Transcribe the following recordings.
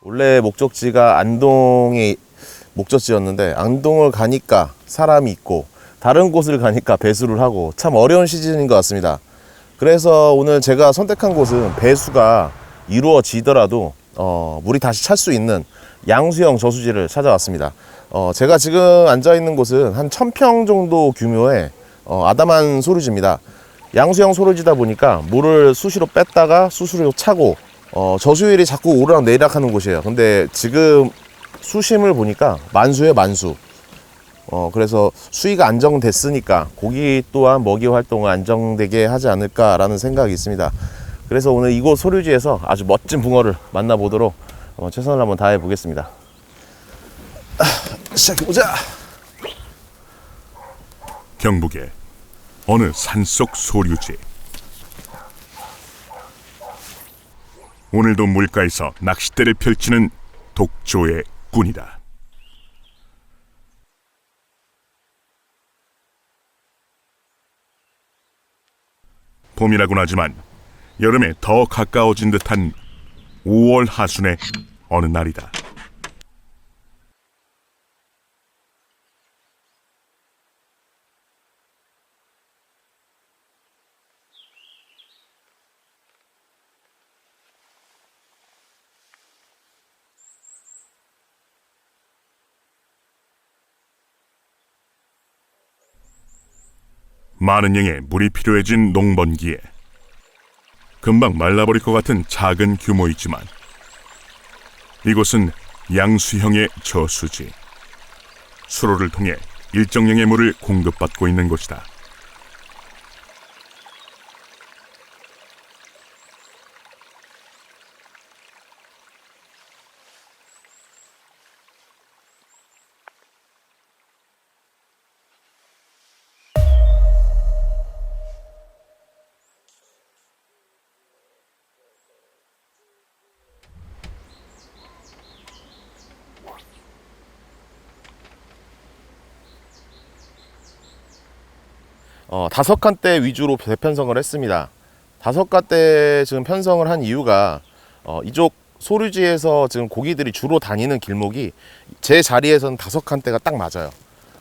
원래 목적지가 안동이 목적지였는데 안동을 가니까 사람이 있고 다른 곳을 가니까 배수를 하고 참 어려운 시즌인 것 같습니다. 그래서 오늘 제가 선택한 곳은 배수가 이루어지더라도 어, 물이 다시 찰 수 있는 양수형 저수지를 찾아왔습니다. 어, 제가 지금 앉아 있는 곳은 한 1000평 정도 규모의 어, 아담한 소류지입니다. 양수형 소류지다 보니까 물을 수시로 뺐다가 수시로 차고 어, 저수율이 자꾸 오르락 내리락 하는 곳이에요. 근데 지금 수심을 보니까 만수에 만수. 어, 그래서 수위가 안정됐으니까 고기 또한 먹이 활동을 안정되게 하지 않을까라는 생각이 있습니다. 그래서 오늘 이곳 소류지에서 아주 멋진 붕어를 만나보도록 어, 최선을 한번 다해 보겠습니다. 시작해보자! 경북의 어느 산속 소류지. 오늘도 물가에서 낚싯대를 펼치는 독조의 꾼이다. 봄이라고는 하지만 여름에 더 가까워진 듯한 5월 하순의 어느 날이다. 많은 양의 물이 필요해진 농번기에 금방 말라버릴 것 같은 작은 규모이지만 이곳은 양수형의 저수지 수로를 통해 일정량의 물을 공급받고 있는 곳이다. 어, 다섯 칸대 위주로 대편성을 했습니다. 다섯 칸대 지금 편성을 한 이유가 어, 이쪽 소류지에서 지금 고기들이 주로 다니는 길목이 제 자리에서는 다섯 칸대가 딱 맞아요.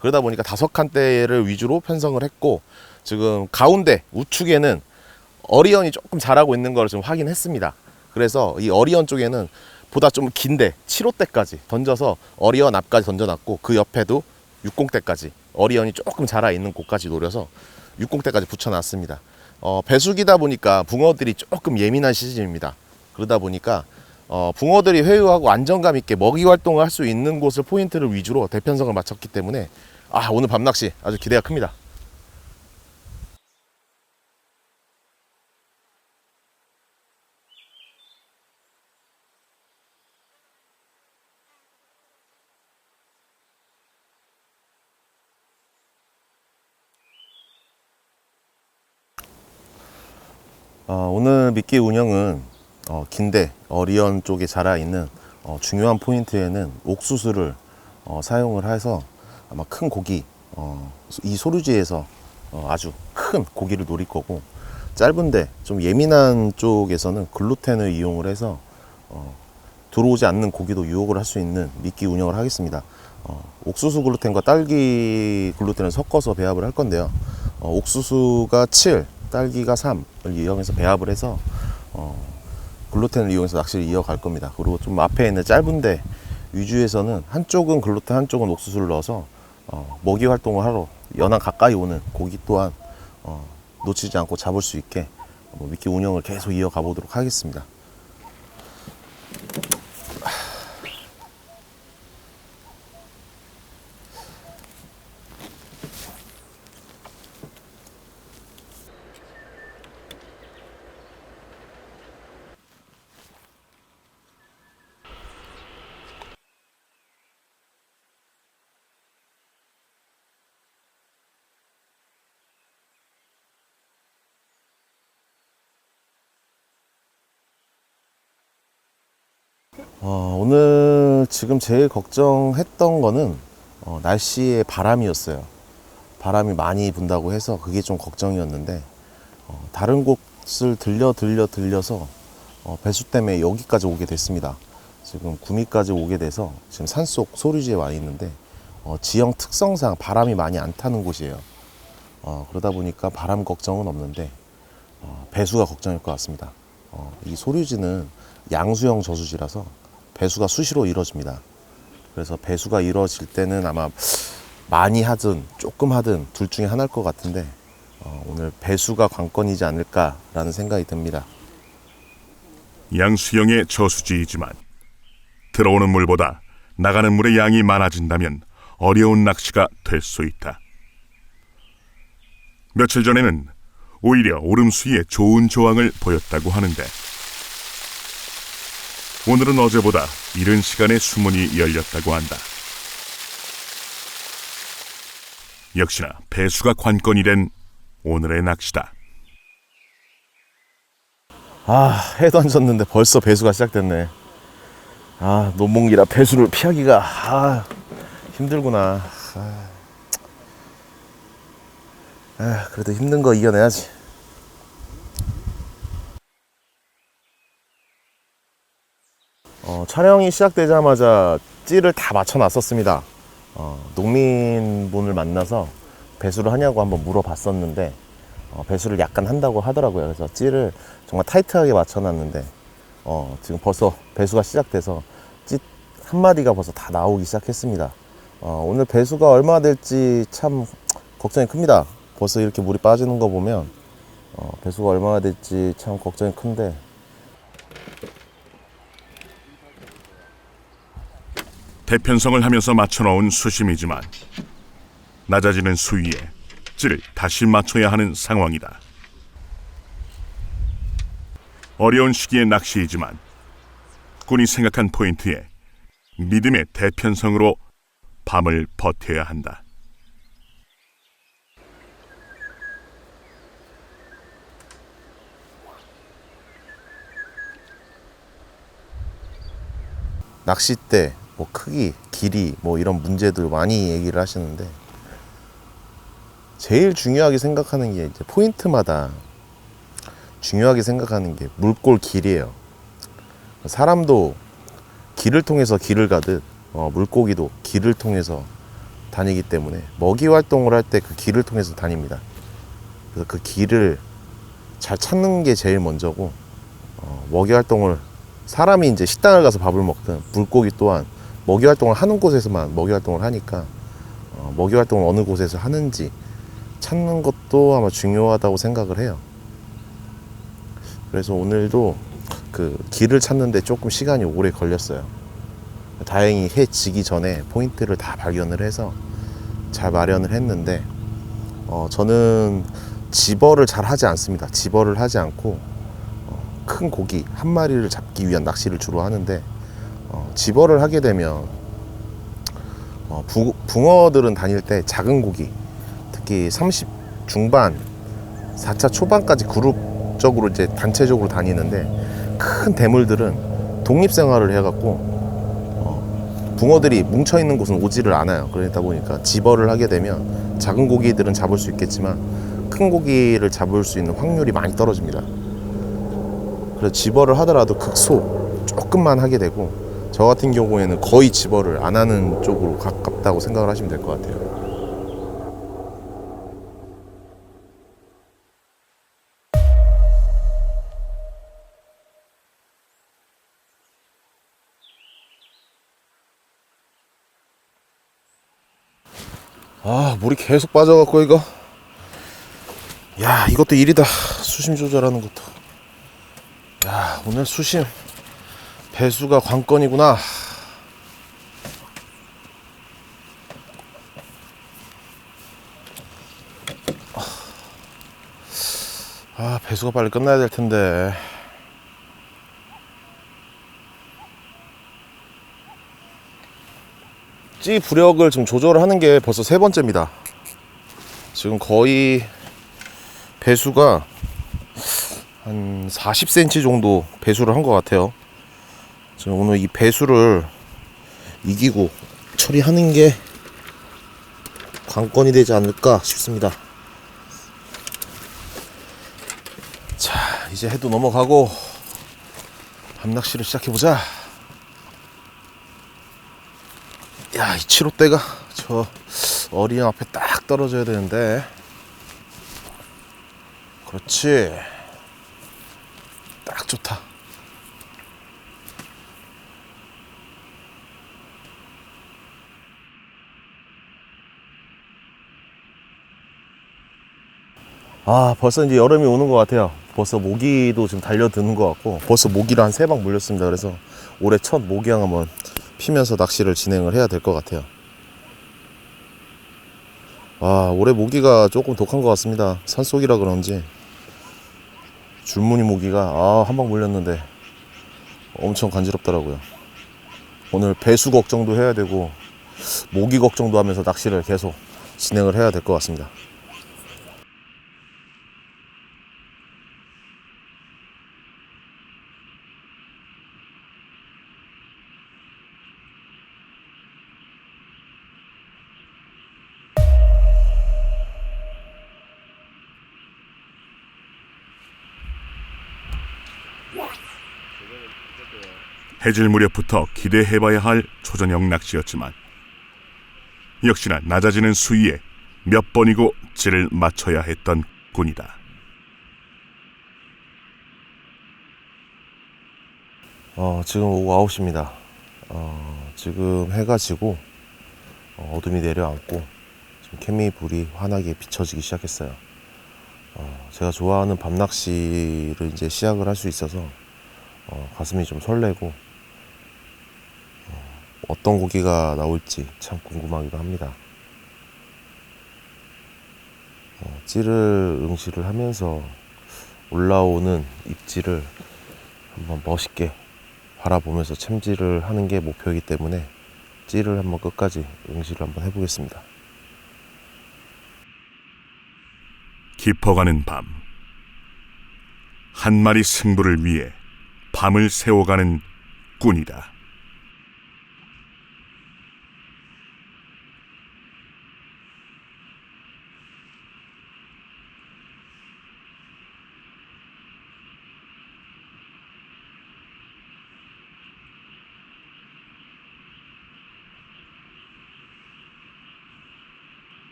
그러다 보니까 다섯 칸대를 위주로 편성을 했고 지금 가운데 우측에는 어리언이 조금 자라고 있는 걸 지금 확인했습니다. 그래서 이 어리언 쪽에는 보다 좀 긴데 7호대까지 던져서 어리언 앞까지 던져놨고 그 옆에도 60대까지 어리언이 조금 자라 있는 곳까지 노려서 60대까지 붙여놨습니다. 어, 배수기다 보니까 붕어들이 조금 예민한 시즌입니다. 그러다 보니까 어, 붕어들이 회유하고 안정감 있게 먹이 활동을 할 수 있는 곳을 포인트를 위주로 대편성을 마쳤기 때문에 아 오늘 밤 낚시 아주 기대가 큽니다. 어, 오늘 미끼 운영은 어, 긴데 어리언 쪽에 자라 있는 어, 중요한 포인트에는 옥수수를 어, 사용을 해서 아마 큰 고기 어, 이 소류지에서 어, 아주 큰 고기를 노릴 거고 짧은데 좀 예민한 쪽에서는 글루텐을 이용을 해서 어, 들어오지 않는 고기도 유혹을 할 수 있는 미끼 운영을 하겠습니다. 어, 옥수수 글루텐과 딸기 글루텐을 섞어서 배합을 할 건데요. 어, 옥수수가 7, 딸기가 3을 이용해서 배합을 해서 어, 글루텐을 이용해서 낚시를 이어갈 겁니다. 그리고 좀 앞에 있는 짧은데 위주에서는 한쪽은 글루텐, 한쪽은 옥수수를 넣어서 어, 먹이 활동을 하러 연안 가까이 오는 고기 또한 어, 놓치지 않고 잡을 수 있게 뭐 미끼 운영을 계속 이어가 보도록 하겠습니다. 어, 오늘 지금 제일 걱정했던 거는 어, 날씨의 바람이었어요. 바람이 많이 분다고 해서 그게 좀 걱정이었는데 어, 다른 곳을 들려 들려 들려서 어, 배수 때문에 여기까지 오게 됐습니다. 지금 구미까지 오게 돼서 지금 산속 소류지에 와 있는데 어, 지형 특성상 바람이 많이 안 타는 곳이에요. 어, 그러다 보니까 바람 걱정은 없는데 어, 배수가 걱정일 것 같습니다. 어, 이 소류지는 양수형 저수지라서 배수가 수시로 이루어집니다. 그래서 배수가 이루어질 때는 아마 많이 하든 조금 하든 둘 중에 하나일 것 같은데 어, 오늘 배수가 관건이지 않을까라는 생각이 듭니다. 양수형의 저수지이지만 들어오는 물보다 나가는 물의 양이 많아진다면 어려운 낚시가 될 수 있다. 며칠 전에는 오히려 오름수위에 좋은 조항을 보였다고 하는데 오늘은 어제보다 이른 시간에 수문이 열렸다고 한다. 역시나 배수가 관건이 된 오늘의 낚시다. 아 해도 안 졌는데 벌써 배수가 시작됐네. 아 노몽이라 배수를 피하기가 아, 힘들구나. 아. 아, 그래도 힘든 거 이겨내야지. 어, 촬영이 시작되자마자 찌를 다 맞춰놨었습니다. 어, 농민분을 만나서 배수를 하냐고 한번 물어봤었는데 어, 배수를 약간 한다고 하더라고요. 그래서 찌를 정말 타이트하게 맞춰놨는데 어, 지금 벌써 배수가 시작돼서 찌 한 마디가 벌써 다 나오기 시작했습니다. 어, 오늘 배수가 얼마 될지 참 걱정이 큽니다. 벌써 이렇게 물이 빠지는 거 보면 어, 배수가 얼마나 될지 참 걱정이 큰데 대편성을 하면서 맞춰놓은 수심이지만 낮아지는 수위에 찌를 다시 맞춰야 하는 상황이다. 어려운 시기의 낚시이지만 꾼이 생각한 포인트에 믿음의 대편성으로 밤을 버텨야 한다. 낚싯대, 뭐 크기, 길이, 뭐 이런 문제들 많이 얘기를 하시는데 제일 중요하게 생각하는 게 이제 포인트마다 중요하게 생각하는 게 물골 길이에요. 사람도 길을 통해서 길을 가듯 어, 물고기도 길을 통해서 다니기 때문에 먹이 활동을 할 때 그 길을 통해서 다닙니다. 그래서 그 길을 잘 찾는 게 제일 먼저고 어, 먹이 활동을 사람이 이제 식당을 가서 밥을 먹든 물고기 또한 먹이 활동을 하는 곳에서만 먹이 활동을 하니까 어, 먹이 활동을 어느 곳에서 하는지 찾는 것도 아마 중요하다고 생각을 해요. 그래서 오늘도 그 길을 찾는데 조금 시간이 오래 걸렸어요. 다행히 해 지기 전에 포인트를 다 발견을 해서 잘 마련을 했는데 어, 저는 집어를 잘 하지 않습니다. 집어를 하지 않고 어, 큰 고기 한 마리를 잡기 위한 낚시를 주로 하는데 어, 집어를 하게 되면 어, 부, 붕어들은 다닐 때 작은 고기 특히 30 중반 4차 초반까지 그룹적으로 이제 단체적으로 다니는데 큰 대물들은 독립 생활을 해갖고 어, 붕어들이 뭉쳐 있는 곳은 오지를 않아요. 그러다 보니까 집어를 하게 되면 작은 고기들은 잡을 수 있겠지만 큰 고기를 잡을 수 있는 확률이 많이 떨어집니다. 그래서 집어를 하더라도 극소 조금만 하게 되고 저 같은 경우에는 거의 집어를 안 하는 쪽으로 가깝다고 생각을 하시면 될 것 같아요. 아 물이 계속 빠져갖고 이거. 야 이것도 일이다. 수심 조절하는 것도. 야 오늘 수심 배수가 관건이구나 아 배수가 빨리 끝나야 될 텐데 찌 부력을 좀 조절을 하는 게 벌써 세 번째입니다. 지금 거의 배수가 한 40cm 정도 배수를 한 것 같아요. 오늘 이 배수를 이기고 처리하는 게 관건이 되지 않을까 싶습니다. 자, 이제 해도 넘어가고 밤낚시를 시작해보자. 야, 이 7호대가 저 어리형 앞에 딱 떨어져야 되는데. 그렇지. 딱 좋다. 아, 벌써 이제 여름이 오는 것 같아요. 벌써 모기도 지금 달려드는 것 같고, 벌써 모기를 한 세 방 물렸습니다. 그래서 올해 첫 모기향 한번 피면서 낚시를 진행을 해야 될 것 같아요. 아, 올해 모기가 조금 독한 것 같습니다. 산속이라 그런지. 줄무늬 모기가, 아, 한 방 물렸는데 엄청 간지럽더라고요. 오늘 배수 걱정도 해야 되고, 모기 걱정도 하면서 낚시를 계속 진행을 해야 될 것 같습니다. 해질 무렵부터 기대해봐야 할 초저녁 낚시였지만 역시나 낮아지는 수위에 몇 번이고 찌를 맞춰야 했던 군이다. 어, 지금 오후 9시입니다. 어, 지금 해가 지고 어, 어둠이 내려앉고 지금 케미 불이 환하게 비춰지기 시작했어요. 어, 제가 좋아하는 밤낚시를 이제 시작을 할 수 있어서 어, 가슴이 좀 설레고 어, 어떤 고기가 나올지 참 궁금하기도 합니다. 어, 찌를 응시를 하면서 올라오는 입질을 한번 멋있게 바라보면서 챔질을 하는 게 목표이기 때문에 찌를 한번 끝까지 응시를 한번 해보겠습니다. 깊어가는 밤. 한 마리 승부를 위해 밤을 새워가는 꾼이다.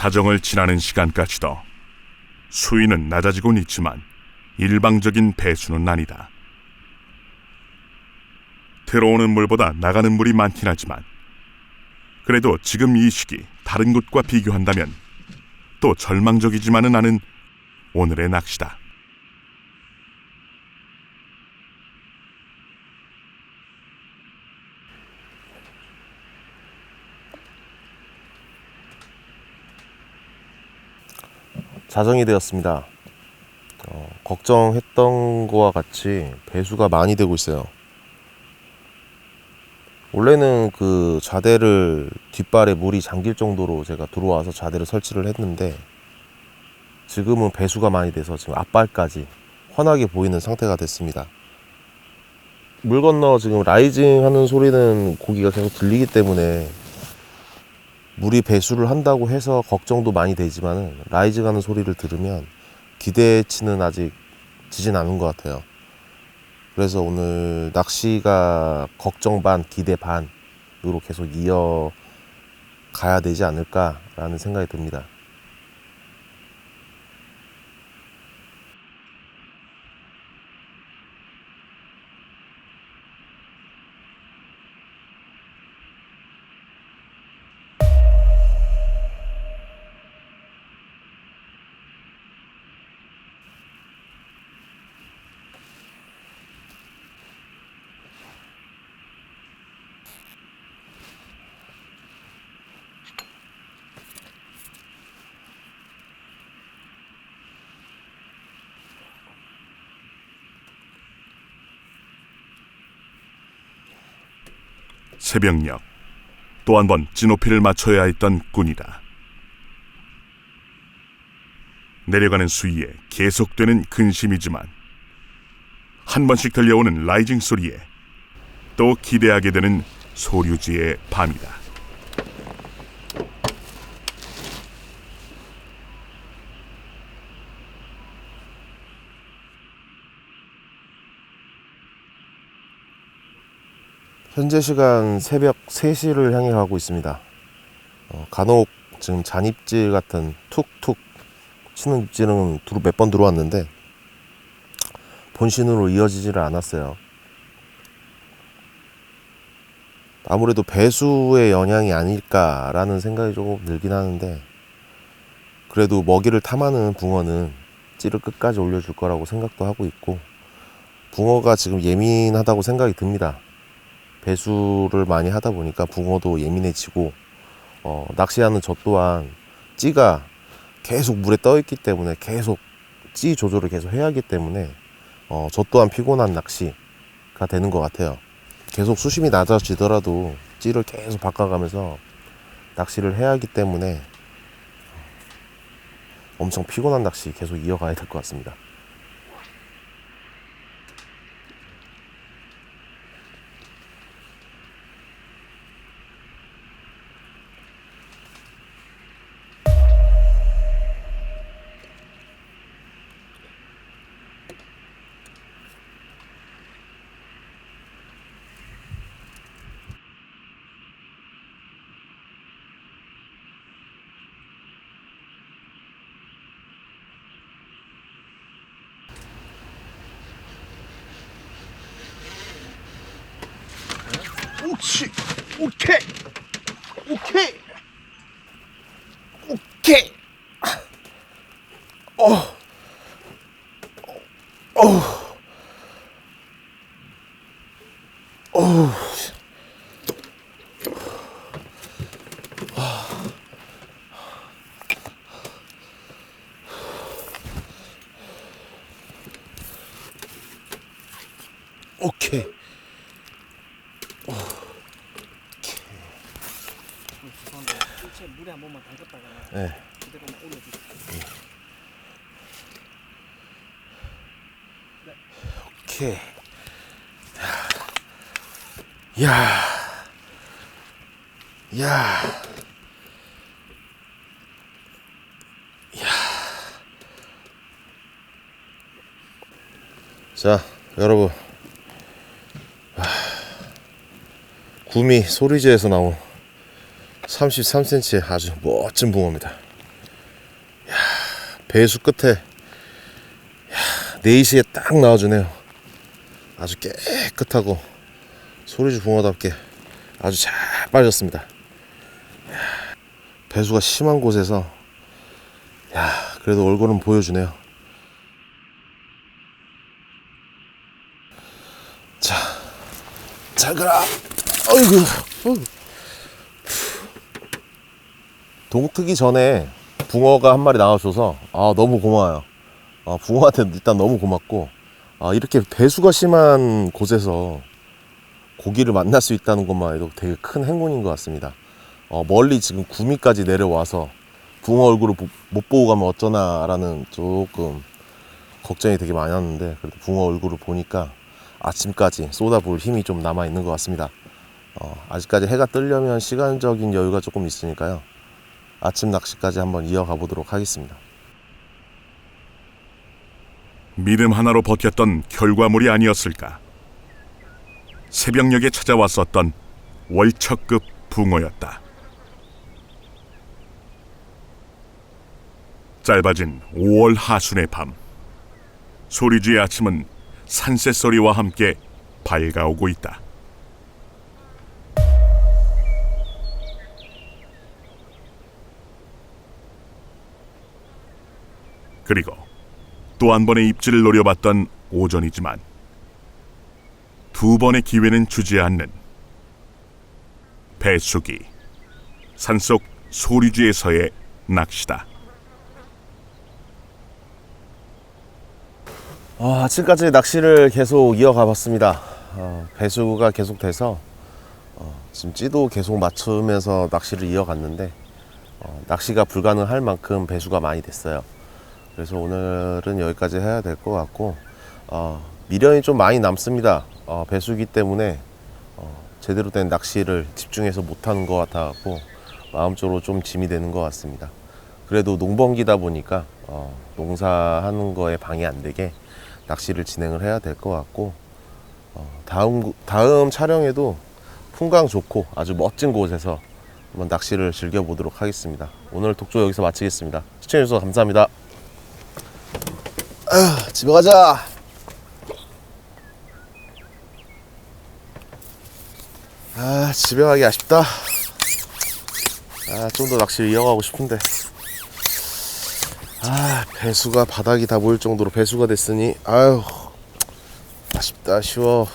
자정을 지나는 시간까지도 수위는 낮아지곤 있지만 일방적인 배수는 아니다. 들어오는 물보다 나가는 물이 많긴 하지만 그래도 지금 이 시기 다른 곳과 비교한다면 또 절망적이지만은 않은 오늘의 낚시다. 자정이 되었습니다. 어, 걱정했던 거와 같이 배수가 많이 되고 있어요. 원래는 그 좌대를 뒷발에 물이 잠길 정도로 제가 들어와서 좌대를 설치를 했는데 지금은 배수가 많이 돼서 지금 앞발까지 환하게 보이는 상태가 됐습니다. 물 건너 지금 라이징 하는 소리는 고기가 계속 들리기 때문에 물이 배수를 한다고 해서 걱정도 많이 되지만 라이즈 가는 소리를 들으면 기대치는 아직 지진 않은 것 같아요. 그래서 오늘 낚시가 걱정 반, 기대 반으로 계속 이어 가야 되지 않을까라는 생각이 듭니다. 새벽녘 또 한 번 진호피를 맞춰야 했던 꾼이다. 내려가는 수위에 계속되는 근심이지만 한 번씩 들려오는 라이징 소리에 또 기대하게 되는 소류지의 밤이다. 현재 시간 새벽 3시를 향해 가고 있습니다. 어, 간혹 지금 잔입질 같은 툭툭 치는 입질은 몇 번 들어왔는데 본신으로 이어지지를 않았어요. 아무래도 배수의 영향이 아닐까라는 생각이 조금 들긴 하는데 그래도 먹이를 탐하는 붕어는 찌를 끝까지 올려줄 거라고 생각도 하고 있고 붕어가 지금 예민하다고 생각이 듭니다. 배수를 많이 하다 보니까 붕어도 예민해지고 어, 낚시하는 저 또한 찌가 계속 물에 떠 있기 때문에 계속 찌 조절을 계속 해야 하기 때문에 어, 저 또한 피곤한 낚시가 되는 것 같아요. 계속 수심이 낮아지더라도 찌를 계속 바꿔가면서 낚시를 해야 하기 때문에 엄청 피곤한 낚시 계속 이어가야 될 것 같습니다. 오케이 오케이. 오케이. 오케이. 오케이. 일체 물에 한 번만 담갔다가 네. 그대로만 올려주세요. 오케이. 야. 야. 야. 자, 여러분. 아, 구미 소리지에서 나온 33cm의 아주 멋진 붕어입니다. 야, 배수 끝에 야, 4시에 딱 나와주네요. 아주 깨끗하고 소리지 붕어답게 아주 잘 빠졌습니다. 야, 배수가 심한 곳에서 야 그래도 얼굴은 보여주네요. 자, 잘 가라. 어이구. 어이구. 동트기 전에 붕어가 한 마리 나와줘서 아 너무 고마워요. 아, 붕어한테 일단 너무 고맙고 아, 이렇게 배수가 심한 곳에서 고기를 만날 수 있다는 것만 해도 되게 큰 행운인 것 같습니다. 어, 멀리 지금 구미까지 내려와서 붕어 얼굴을 보- 못 보고 가면 어쩌나라는 조금 걱정이 되게 많았는데 그래도 붕어 얼굴을 보니까 아침까지 쏟아부을 힘이 좀 남아 있는 것 같습니다. 어, 아직까지 해가 뜨려면 시간적인 여유가 조금 있으니까요. 아침 낚시까지 한번 이어가 보도록 하겠습니다. 믿음 하나로 버텼던 결과물이 아니었을까. 새벽녘에 찾아왔었던 월척급 붕어였다. 짧아진 5월 하순의 밤. 소리지의 아침은 산새 소리와 함께 밝아오고 있다. 그리고 또 한 번의 입질을 노려봤던 오전이지만 두 번의 기회는 주지 않는 배수기 산속 소리지에서의 낚시다. 어, 아침까지 낚시를 계속 이어가 봤습니다. 어, 배수가 계속돼서 어, 지금 찌도 계속 맞추면서 낚시를 이어갔는데 어, 낚시가 불가능할 만큼 배수가 많이 됐어요. 그래서 오늘은 여기까지 해야 될 것 같고 어, 미련이 좀 많이 남습니다. 어, 배수기 때문에 어, 제대로 된 낚시를 집중해서 못하는 것 같아갖고 마음적으로 좀 짐이 되는 것 같습니다. 그래도 농번기다 보니까 어, 농사하는 거에 방해 안 되게 낚시를 진행을 해야 될 것 같고 어, 다음 다음 촬영에도 풍광 좋고 아주 멋진 곳에서 한번 낚시를 즐겨보도록 하겠습니다. 오늘 독조 여기서 마치겠습니다. 시청해주셔서 감사합니다. 아, 집에 가자. 아, 집에 가기 아쉽다. 아, 좀 더 낚시를 이어가고 싶은데. 아, 배수가 바닥이 다 보일 정도로 배수가 됐으니, 아유, 아쉽다, 아쉬워.